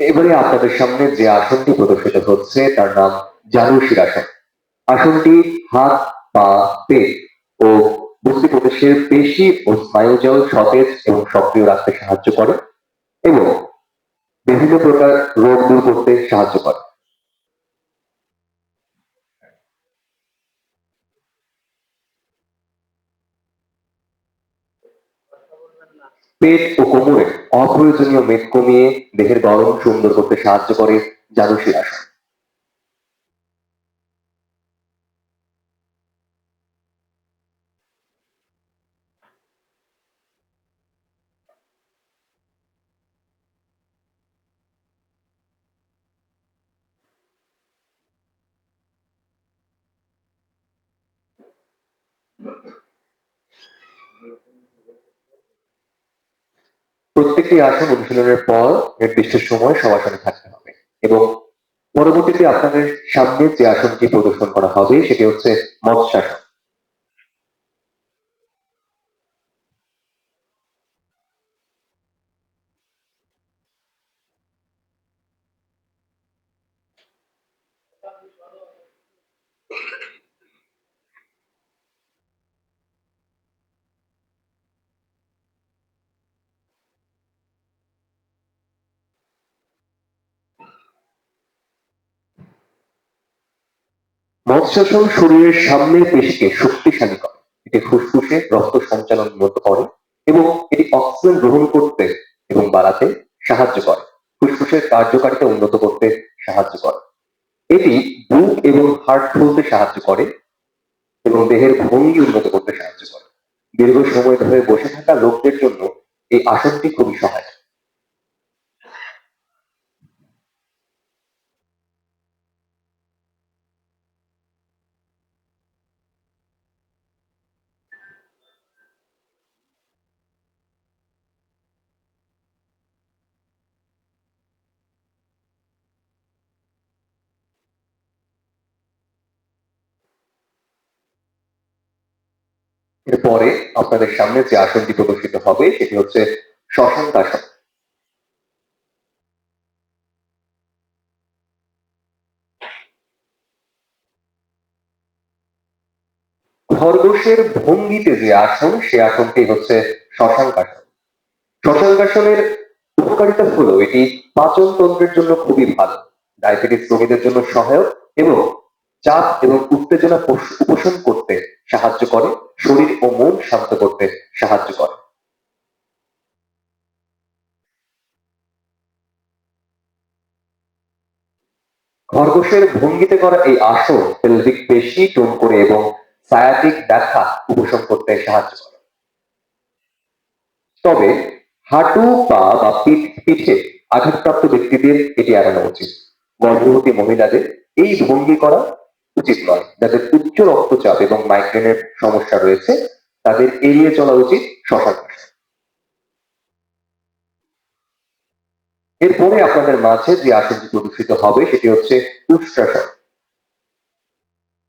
এবারে আপনাদের সামনে যে আসনটি প্রদর্শিত হচ্ছে, তার নাম জানুশির আসন। আসনটি হাত, পা পেট ও বস্তি প্রদেশের পেশি ও স্নায়ুজল সতেজ এবং সক্রিয় রাখতে সাহায্য করে এবং বিভিন্ন প্রকার রোগ দূর করতে সাহায্য করে। পেট ও কোমরে অপ্রয়োজনীয় মেদ কমিয়ে দেহের গরম সুন্দর করতে সাহায্য করে জানুশির আসন প্রত্যেকটি আসন অনুশীলনের পর নির্দিষ্ট সময় সমাসনে থাকতে হবে। এবং পরবর্তীতে আপনাদের সামনে যে আসনটি প্রদর্শন করা হবে, সেটি হচ্ছে মৎস্যাসন মৎস্যাসন শরীরের সামনের পেশিকে শক্তিশালী করে। এটি ফুসফুসে রক্ত সঞ্চালন উন্নত করে এবং এটি অক্সিজেন গ্রহণ করতে এবং বাড়াতে সাহায্য করে। ফুসফুসের কার্যকারিতা উন্নত করতে সাহায্য করে। এটি বুক এবং হার্ট খুলতে সাহায্য করে এবং দেহের ভঙ্গি উন্নত করতে সাহায্য করে। দীর্ঘ সময় ধরে বসে থাকা লোকদের জন্য এই আসনটি খুবই সহায়ক। এরপরে আপনাদের সামনে যে আসনটি প্রদর্শিত হবে, সেটি হচ্ছে শশাঙ্ক আসন। খরগোশের ভঙ্গিতে যে আসন, সে আসনটি হচ্ছে শশাঙ্ক আসন। শশাঙ্কাসনের উপকারিতা হলো এটি পাচন তন্ত্রের জন্য খুবই ভালো, ডায়াবেটিস রোগীদের জন্য সহায়ক এবং চাপ এবং উত্তেজনা উপশ- উপশম করতে সাহায্য করে। শরীর ও মন শান্ত করতে সাহায্য করে। খরগোশের ভঙ্গিতে করা এই আসন পেলভিক পেশি টোন করে এবং সায়াটিক ব্যথা উপশম করতে সাহায্য করে। তবে হাঁটু, পা বা পিঠ, পিঠে আঘাতপ্রাপ্ত ব্যক্তিদের এটি এড়ানো উচিত। গর্ভবতী মহিলাদের এই ভঙ্গি করা উচিত নয়। যাদের উচ্চ রক্তচাপ এবং মাইগ্রেনের সমস্যা রয়েছে, তাদের এড়িয়ে চলা উচিত শ্মশান এরপরে আপনাদের মাঝে যে আসনটি প্রদর্শিত হবে, সেটি হচ্ছে উষ্ট্রাসন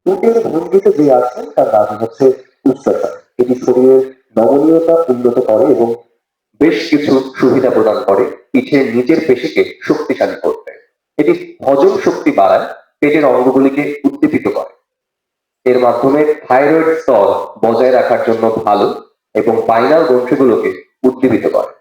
উটের ভঙ্গিতে যে আসন, তার নাম হচ্ছে উষ্ট্রাসন এটি শরীরের নমনীয়তা উন্নত করে এবং বেশ কিছু সুবিধা প্রদান করে। পিঠের নিজের পেশিকে শক্তিশালী করতে। এটি হজম শক্তি বাড়ায় পেটের অঙ্গগুলিকে উদ্দীপিত করে। এর মাধ্যমে থাইরয়েড স্তর বজায় রাখার জন্য ভালো এবং পাইনাল গ্রন্থিগুলোকে উদ্দীপিত করে।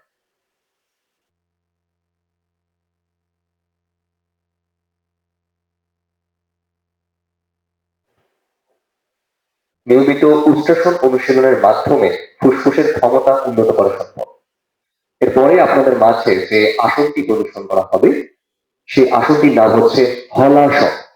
নিয়মিত উচ্চাসন অনুশীলনের মাধ্যমে ফুসফুসের ক্ষমতা উন্নত করা সম্ভব। এরপরে আপনাদের মাঝে যে আসনটি প্রদর্শন করা হবে, সেই আসনটির নাম হচ্ছে হলাসন।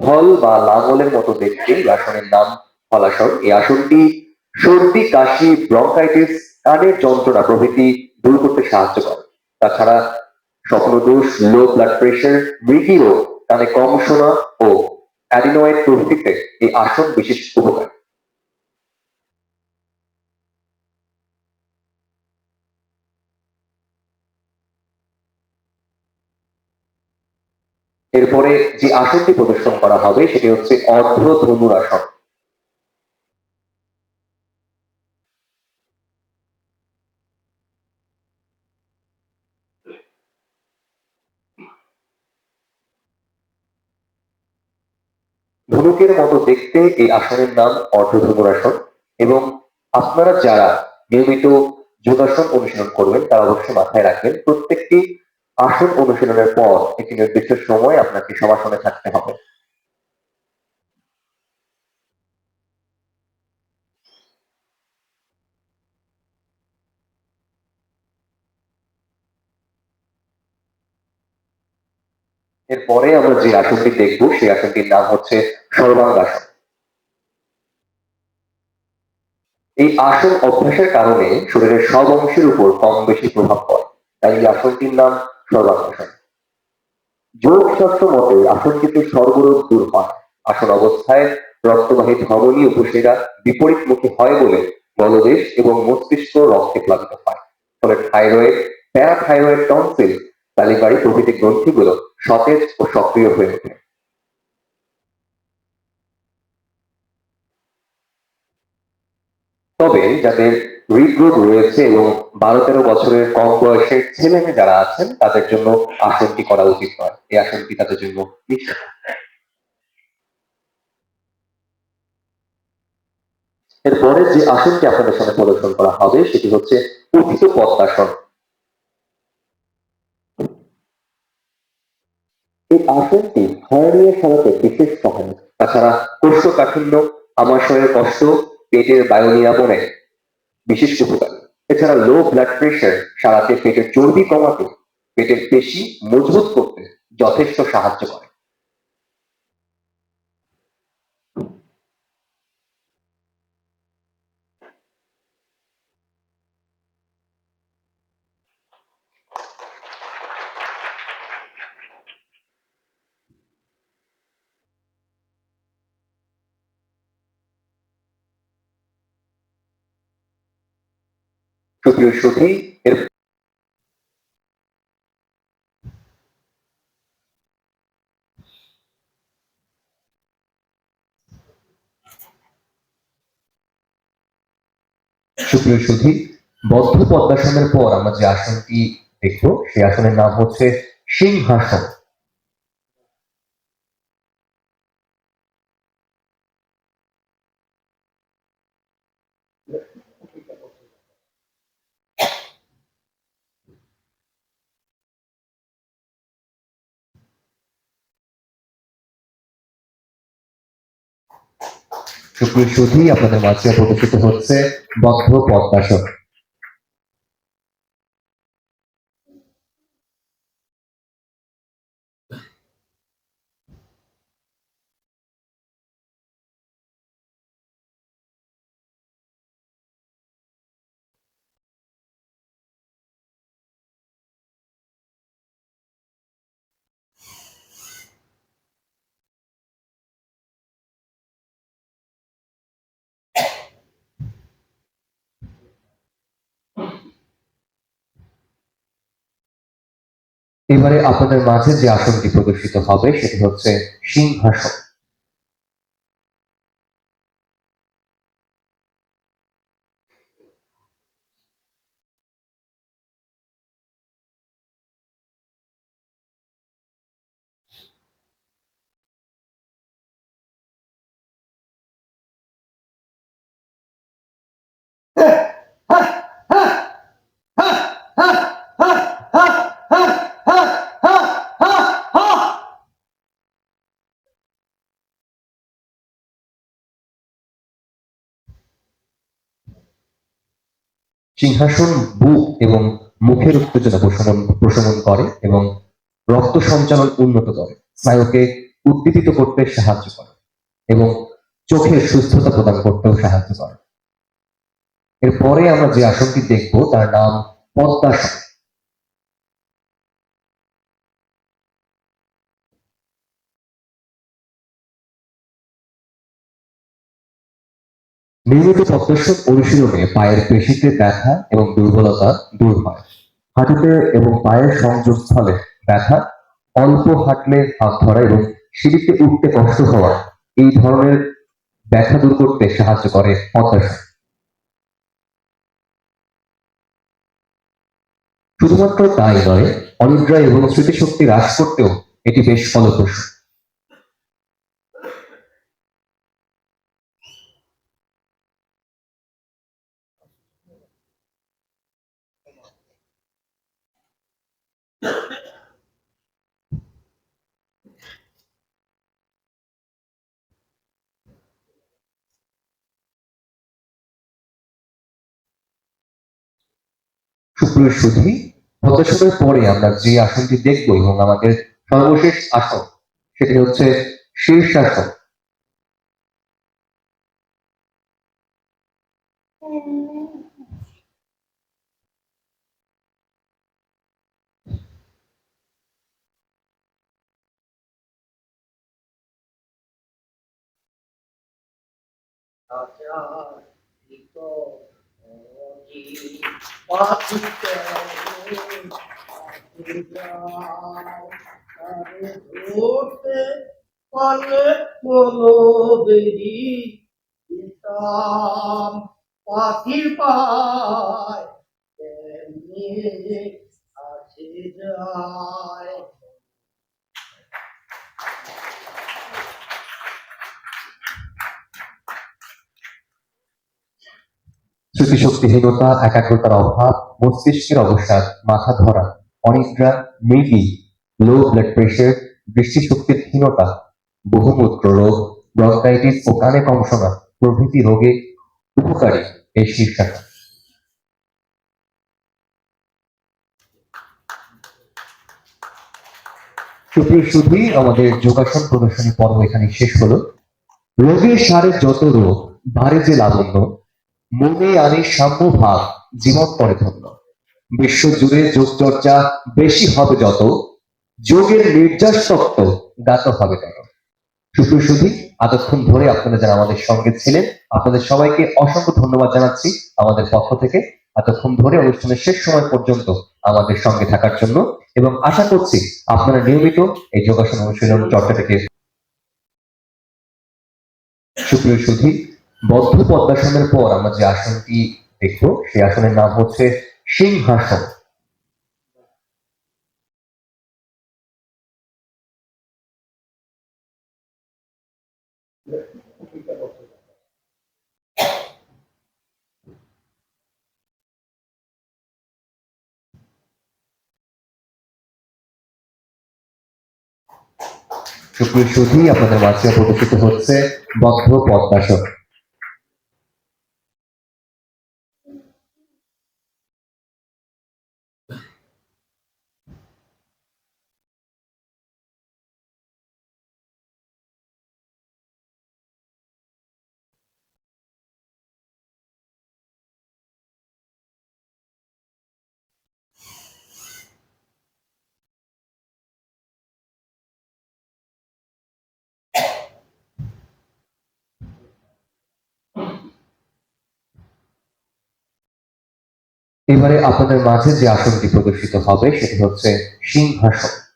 হল বা লাঙলের মতো দেখতে এই আসনের নাম ফলাসন এই আসনটি সর্দি, কাশি ব্রঙ্কাইটিস কানের যন্ত্রণা প্রভৃতি দূর করতে সাহায্য করে। তাছাড়া স্বপ্নদোষ লো ব্লাড প্রেশার মৃগী কানে কম শোনা ও অ্যাডিনোয়েড প্রভৃতিতে এই আসন বিশেষ উপকার। এরপরে যে আসনটি প্রদর্শন করা হবে, সেটি হচ্ছে অর্ধধনুর আসন ধনুকের মতো দেখতে এই আসনের নাম অর্ধধনুর আসন এবং আপনারা যারা নিয়মিত যোগাসন অনুশীলন করবেন, তারা অবশ্যই মাথায় রাখবেন, প্রত্যেকটি আসন অনুশীলনের পর একটি নির্দিষ্ট সময় আপনাকে সমাসনে থাকতে হবে। এরপরে আমরা যে আসনটি দেখব, সেই আসনটির নাম হচ্ছে সর্বাঙ্গাসন এই আসন অভ্যাসের কারণে শরীরের সব অংশের উপর কম বেশি প্রভাব পড়ে, তাই এই আসনটির নাম সর্বাঙ্গাসন যোগ শাস্ত্র মতে আসনটিতে সর্বরোগ দূর হয়। আসন অবস্থায় রক্তবাহী ধমনী উপসেরা বিপরীতমুখী হয় বলে গলদেশ এবং মস্তিষ্ক রক্তে প্লাবিত হয়। ফলে থাইরয়েড, প্যারাথাইরয়েড টনসিল তালিকারি প্রভৃতি গ্রন্থিগুলো সতেজ ও সক্রিয় হয়ে ওঠে। তবে যাদের হৃদরোগ রয়েছে এবং বারো তেরো বছরের কম বয়সের ছেলে মেয়ে যারা আছেন, তাদের জন্য আসনটি করা উচিত নয়। এই আসনটি তাদের জন্য এরপরে যে আসনটি আপনাদের সামনে প্রদর্শন করা হবে, সেটি হচ্ছে উত্থিত পদ্মাসন। এই আসনটি হার্নিয়া সারাতে বিশেষ সহায়ক। তাছাড়া কোষ্ঠকাঠিন্য, আমাশয়ের কষ্ট, পেটের বায়ু নিরাপনে বিশেষ উপকার এছাড়া লো ব্লাড প্রেশার সারাতে পেটের চর্বি কমাতে, পেটের পেশি মজবুত করতে যথেষ্ট সাহায্য করে। সুপ্রিয় সুধী এর সুপ্রিয় সুধী বদ্ধ পদ্মাসনের পর আমরা যে আসনটি দেখব, সেই আসনের নাম হচ্ছে সিংহাসন। সুপ্রিয় সুধী আপনাদের মাঝে প্রদর্শিত হচ্ছে বদ্ধ পদ্মাসন। এবারে আপনাদের মাঝে যে আসনটি প্রদর্শিত হবে সেটি হচ্ছে সিংহাসন। সিংহাসন, বুক এবং মুখের উত্তেজনা প্রশমন প্রশমন করে এবং রক্ত সঞ্চালন উন্নত করে। স্নায়ুকে উদ্দীপিত করতে সাহায্য করে এবং চোখের সুস্থতা প্রদান করতেও সাহায্য করে। এরপরে আমরা যে আসনটি দেখব, তার নাম পদ্মাসন। নিয়মিত পদ্মাসন অনুশীলনে পায়ের পেশিতে ব্যথা এবং দুর্বলতা দূর হয়। হাঁটুতে এবং পায়ের সংযোগস্থলে ব্যথা, অল্প হাঁটলে হাত ধরা এবং সিঁড়িতে উঠতে কষ্ট হওয়া, এই ধরনের ব্যথা দূর করতে সাহায্য করে পদ্মাসন শুধুমাত্র তাই নয়, অনিদ্রা এবং স্মৃতিশক্তি হ্রাস করতেও এটি বেশ ফলপ্রসূ। শুক্র সুধী প্রদর্শনের পরে আমরা যে আসনটি দেখব এবং আমাদের সর্বশেষ আসন, সেটি হচ্ছে শীর্ষাসন ধরতে পারলে কোনো বেরি দিতাম পাখির পায় আসে যায়। স্মৃতিশক্তিহীনতা একাগ্রতার অভাব, মস্তিষ্কের অবসাদ, মাথা ধরা, অনিদ্রা মৃগী লো ব্লাড প্রেশার দৃষ্টিশক্তির হীনতা বহুমূত্র রোগ ব্রঙ্কাইটিস ও কানে কম শোনা প্রভৃতি রোগে উপকারী এই শীর্ষাসন সুপ্রিয় শুধুই আমাদের যোগাসন প্রদর্শনী পর্ব এখানে শেষ হলো। রোগের সারে যত রোগ বাড়ে যে লাবণ্য মনে আনে সাম্য ভাব জীবন করে ধন্য। বিশ্ব জুড়ে যোগ চর্চা বেশি হবে যত, যোগের নির্যাস তত্ত্ব গাত হবে তত। সুপ্রিয় সুধী, এতক্ষণ ধরে আপনারা যারা আমাদের সঙ্গে ছিলেন, আপনাদের সবাইকে অসংখ্য ধন্যবাদ জানাচ্ছি আমাদের পক্ষ থেকে। এতক্ষণ ধরে অনুষ্ঠানের শেষ সময় পর্যন্ত আমাদের সঙ্গে থাকার জন্য এবং আশা করছি আপনারা নিয়মিত এই যোগাসন অনুশীলন চর্চাটাকে সুপ্রিয় সুধী বদ্ধ পদ্মাসনের পর আমরা যে আসনটি দেখব, সেই আসনের নাম হচ্ছে সিংহাসন। সুপ্রিয় সুধী, আপনাদের মাঝে প্রদর্শিত হচ্ছে বদ্ধ পদ্মাসন এবারে আপনাদের মাঝে যে আসনটি প্রদর্শিত হবে সেটি হচ্ছে সিংহাসন।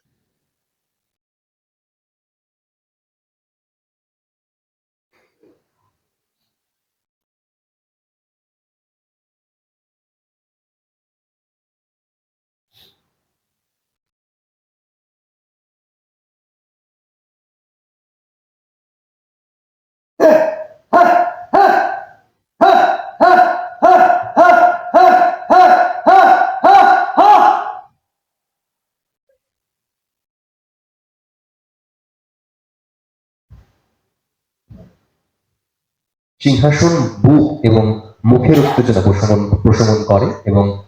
সিংহাসন, বুক এবং মুখের উত্তেজনা প্রশমন প্রশমন করে এবং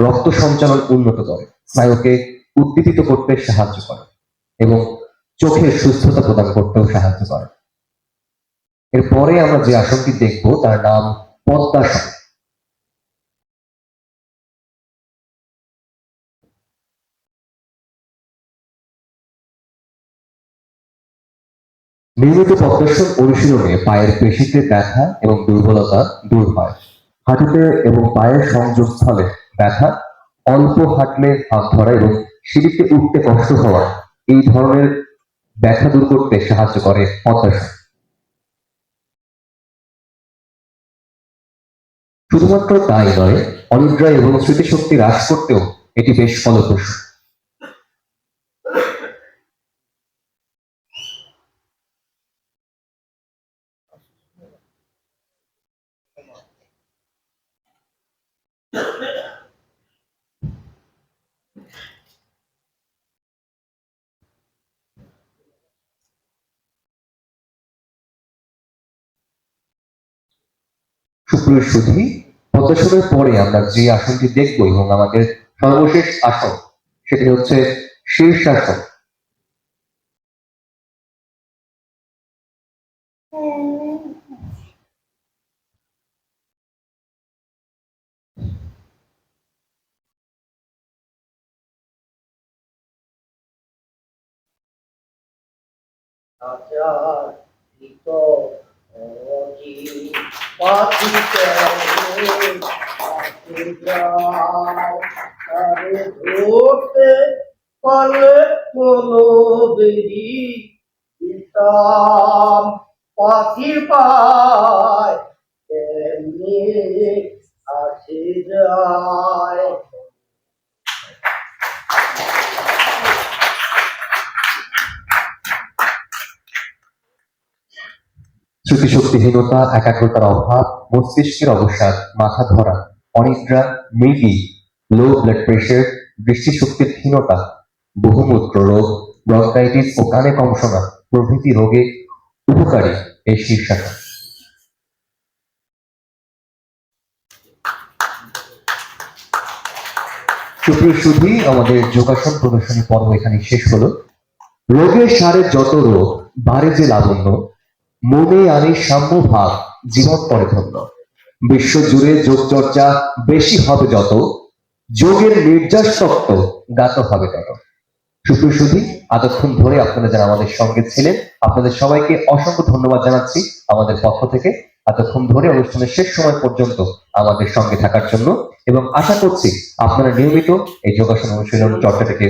রক্ত সঞ্চালন উন্নত করে। স্নায়ুকে উদ্দীপিত করতে সাহায্য করে এবং চোখের সুস্থতা প্রদান করতেও সাহায্য করে। এরপরে আমরা যে আসনটি দেখব, তার নাম পদ্মাসন। নিয়মিত পদ্মাসন অনুশীলনে পায়ের পেশিতে ব্যথা এবং দুর্বলতা দূর হয়। হাঁটুতে এবং পায়ের সংযোগস্থলে ব্যথা, অল্প হাঁটলে হাত ধরা এবং সিঁড়িতে উঠতে কষ্ট হওয়া, এই ধরনের ব্যথা দূর করতে সাহায্য করে পদ্মাসন শুধুমাত্র তাই নয়, অনিদ্রা এবং স্মৃতিশক্তি হ্রাস করতেও এটি বেশ ফলপ্রসূ। সুপ্রিয় সুধী পদ্মাসনের পরে আমরা যে আসনটি দেখব এবং আমাদের সর্বশেষ আসন, সেটি হচ্ছে শীর্ষাসন। হাজার আরে ধরতে পারলে কোনো বেরি ইতাম পাখি পায় তেমনি আসে যায় স্মৃতিশক্তিহীনতা একাগ্রতার অভাব, মস্তিষ্কের অবসাদ, মাথা ধরা, অনিদ্রা মৃগী লো ব্লাড প্রেশার দৃষ্টিশক্তির ক্ষীণতা বহুমূত্র রোগ ব্রঙ্কাইটিস ও কানে কম শোনা প্রভৃতি রোগে উপকারী এই শীর্ষাসন। সুপ্রিয় সুধী আমাদের যোগাসন প্রদর্শনী পর্ব এখানে শেষ হলো। রোগের সারে যত রোগ বাড়ে যে লাবণ্য মনে আনে সাম্য ভাব জীবন পরে ধন্য। বিশ্ব জুড়ে যোগ চর্চা বেশি হবে যত, যোগের নির্যাস শক্ত গাত হবে তত। সুপ্রিয় এতক্ষণ ধরে আপনারা যারা আমাদের সঙ্গে ছিলেন, আপনাদের সবাইকে অসংখ্য ধন্যবাদ জানাচ্ছি আমাদের পক্ষ থেকে। এতক্ষণ ধরে অনুষ্ঠানের শেষ সময় পর্যন্ত আমাদের সঙ্গে থাকার জন্য এবং আশা করছি আপনারা নিয়মিত এই যোগাসন অনুশীলন চর্চাটাকে